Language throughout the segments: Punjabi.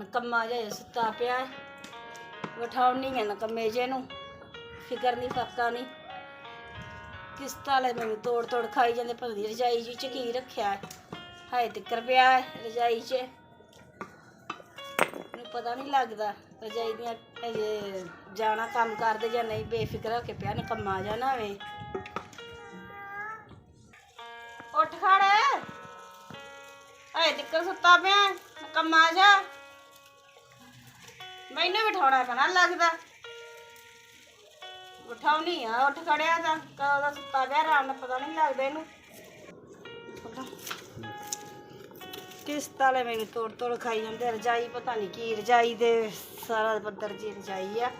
ਨਕੰਮਾ ਜਿਹਾ ਸੁੱਤਾ ਪਿਆ ਹੈ। ਉਠਾਉਣੀ ਹੈ ਨਕੰਮੇ ਜੇ ਨੂੰ। ਫਿਕਰ ਨਹੀਂ ਫੱਕਾ ਨਹੀਂ। ਕਿਸ਼ਤਾਂ ਵਾਲੇ ਮੈਨੂੰ ਤੋੜ ਤੋੜ ਖਾਈ ਜਾਂਦੇ ਪਰ ਰਜਾਈ ਜੀ ਚ ਕੀ ਰੱਖਿਆ ਹੈ। ਹਾਏ, ਤਿੱਕਰ ਪਿਆ ਹੈ ਰਜਾਈ 'ਚ। ਮੈਨੂੰ ਪਤਾ ਨਹੀਂ ਲੱਗਦਾ ਰਜਾਈ ਦੀਆਂ ਅਜੇ ਜਾਣਾ ਕੰਮ ਕਰਦੇ ਜਾਂ ਨਹੀਂ, ਬੇਫਿਕਰ ਹੋ ਕੇ ਪਿਆ ਨਕੰਮਾ ਜਾ ਨਾ ਵੇ ਉੱਠ ਖੜ। ਹਾਏ, ਤਿੱਕਰ ਸੁੱਤਾ ਪਿਆ ਨਕੰਮਾ ਜਾ ਮੈਨੂੰ ਬਿਠਾਉਣਾ ਪੈਣਾ ਲੱਗਦਾ। ਉਠਾਉਣੀ ਆ, ਉੱਠ ਖੜਿਆ ਤਾਂ ਕਦੋਂ ਦਾ ਸੁੱਤਾ ਪਿਆ ਆਰਾਮ ਨਾਲ ਪਤਾ ਨਹੀਂ ਲੱਗਦਾ ਇਹਨੂੰ। ਕਿਸ ਤਾਲੇ ਮੈਨੂੰ ਤੋੜ ਤੋੜ ਖਾਈ ਜਾਂਦੇ ਰਜਾਈ ਪਤਾ ਨਹੀਂ ਕੀ ਰਜਾਈ ਦੇ, ਸਾਰਾ ਬੱਦਰ ਜੀ ਰਜਾਈ ਆ।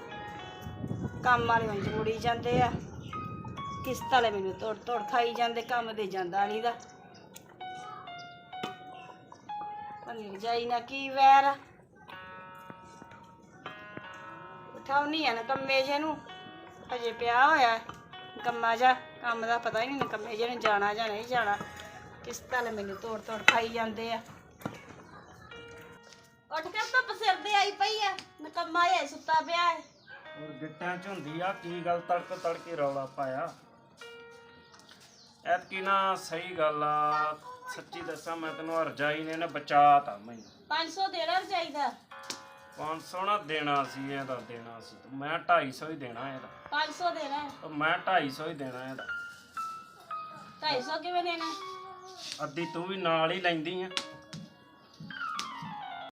ਕੰਮ ਵਾਲੇ ਉਂਝ ਮੁੜੀ ਜਾਂਦੇ ਆ। ਕਿਸ਼ਤ ਤਾਲੇ ਮੈਨੂੰ ਤੋੜ ਤੋੜ ਖਾਈ ਜਾਂਦੇ, ਕੰਮ ਦੇ ਜਾਂਦਾ ਨਹੀਂ ਦਾ। ਪਨੀ ਰਜਾਈ ਨਾ ਕੀ ਵੈਰ ਉਠਾਉਣੀ ਆ ਨਾ ਕੰਮੇ ਜੇ ਨੂੰ। ਅਜੇ ਪਿਆ ਹੋਇਆ ਹੈ। ਕੰਮਾ ਜਾ ਕੰਮ ਦਾ ਪਤਾ ਹੀ ਨਹੀਂ ਕੰਮੇ ਜੇ ਨੂੰ ਜਾਣਾ ਜਾਂ ਨਹੀਂ ਜਾਣਾ। ਕਿਸ ਤਰ੍ਹਾਂ ਮੈਨੂੰ ਤੋੜ ਤੋੜ ਖਾਈ ਜਾਂਦੇ ਆ। ਉੱਠ ਕੇ ਧੁੱਪ ਸਿਰ ਤੇ ਆਈ ਪਈ ਆ ਨਕੰਮਾ ਇਹ ਸੁੱਤਾ ਪਿਆ ਹੈ। ਹੋਰ ਗਿੱਟਾਂ ਚ ਹੁੰਦੀ ਆ ਕੀ ਗੱਲ ਤੜਕ ਤੜਕੇ ਰੌਲਾ ਪਾਇਆ। ਐਤਕੀ ਨਾ ਸਹੀ ਗੱਲ ਆ ਸੱਚੀ ਦੱਸਾਂ ਮੈਂ ਤੈਨੂੰ ਰਜਾਈ ਨੇ ਨਾ ਬਚਾਤਾ ਮੈਨੂੰ। 500 ਦੇਣਾ ਚਾਹੀਦਾ 500 ਨਾ ਦੇਣਾ ਸੀ ਇਹਦਾ ਦੇਣਾ ਸੀ। ਮੈਂ 250 ਹੀ ਦੇਣਾ ਇਹਦਾ। 500 ਦੇਣਾ ਉਹ ਮੈਂ 250 ਹੀ ਦੇਣਾ ਇਹਦਾ। 250 ਕਿਵੇਂ ਦੇਣਾ ਅੱਧੀ ਤੂੰ ਵੀ ਨਾਲ ਹੀ ਲੈਂਦੀ ਆ।